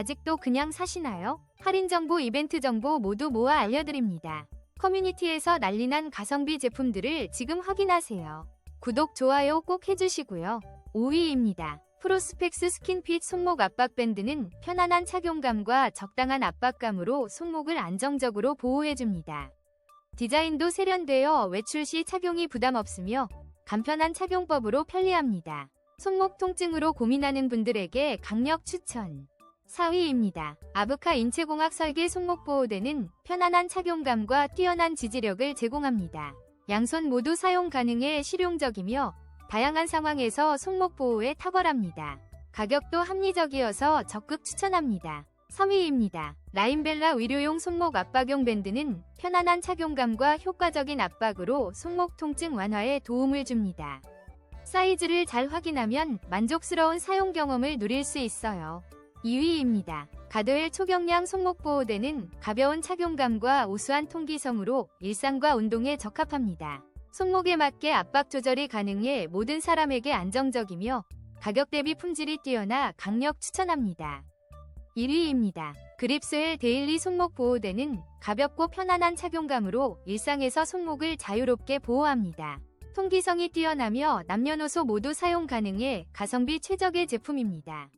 아직도 그냥 사시나요? 할인 정보, 이벤트 정보 모두 모아 알려드립니다. 커뮤니티에서 난리난 가성비 제품들을 지금 확인하세요. 구독, 좋아요 꼭 해주시고요. 5위입니다. 프로스펙스 스킨핏 손목 압박 밴드는 편안한 착용감과 적당한 압박감으로 손목을 안정적으로 보호해줍니다. 디자인도 세련되어 외출 시 착용이 부담 없으며 간편한 착용법으로 편리합니다. 손목 통증으로 고민하는 분들에게 강력 추천. 4위입니다. 아브카 인체공학 설계 손목 보호대는 편안한 착용감과 뛰어난 지지력을 제공합니다. 양손 모두 사용 가능해 실용적이며 다양한 상황에서 손목 보호에 탁월합니다. 가격도 합리적이어서 적극 추천합니다. 3위입니다. 라인벨라 의료용 손목 압박용 밴드는 편안한 착용감과 효과적인 압박으로 손목 통증 완화에 도움을 줍니다. 사이즈를 잘 확인하면 만족스러운 사용 경험을 누릴 수 있어요. 2위입니다. 가드웰 초경량 손목 보호대는 가벼운 착용감과 우수한 통기성으로 일상과 운동에 적합합니다. 손목에 맞게 압박 조절이 가능해 모든 사람에게 안정적이며 가격 대비 품질이 뛰어나 강력 추천합니다. 1위입니다. 그립스웰 데일리 손목 보호대는 가볍고 편안한 착용감으로 일상에서 손목을 자유롭게 보호합니다. 통기성이 뛰어나며 남녀노소 모두 사용 가능해 가성비 최적의 제품입니다.